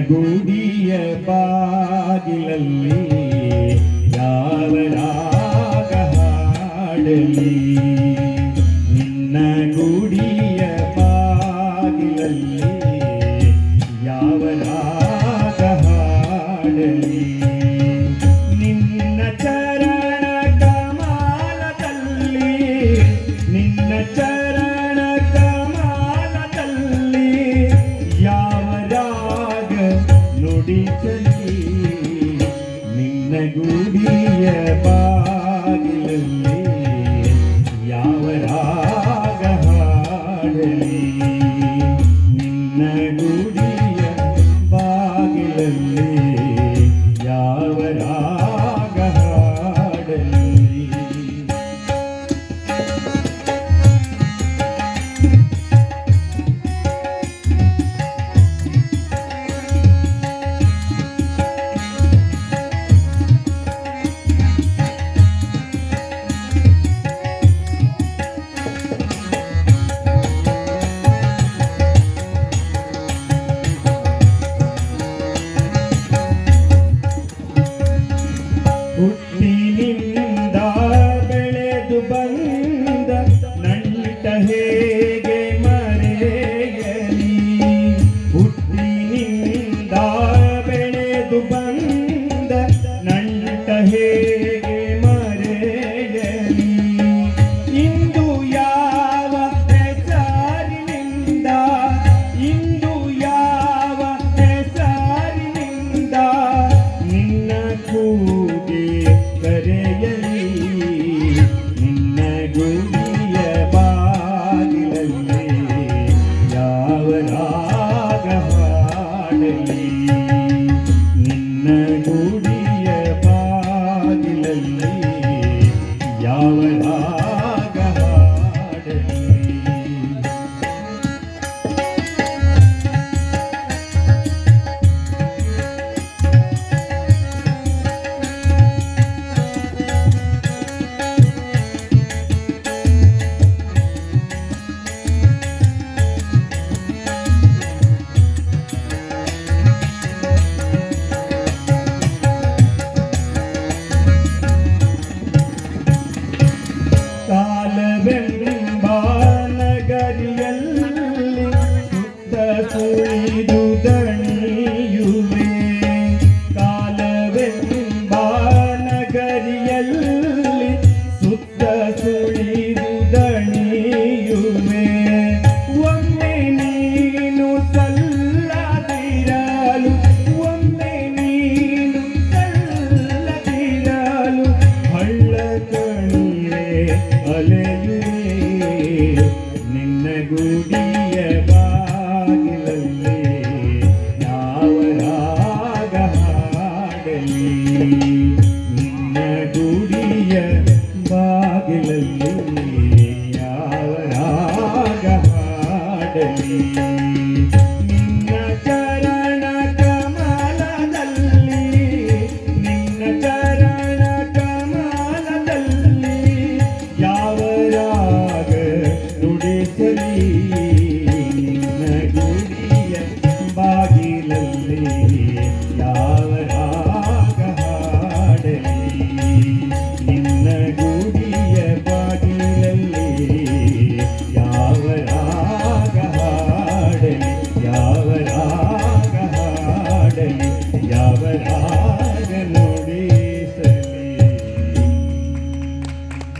ಗುಡಿಯ ಬಾಗಿಲಲ್ಲಿ ಯಾವ ರಾಗ ಹಾಡಲಿ? ನಿನ್ನ ಗುಡಿಯ ಬಾಗಿಲಲ್ಲಿ ಯಾವ ರಾಗ ಹಾಡಲಿ? ನಿನ್ನ ಚರಣ ಕಮಾಲದಲ್ಲಿ ನಿನ್ನ ಚರಣ ಗುಡಿಯ ಬಾಗಿಲಲ್ಲಿ ಯಾವ ರಾಗ ಹಾಡಲಿ? You. ಬಾಗಿಲಲ್ಲಿ ಯಾವರಾಗ ಹಾಡಲಿ Hare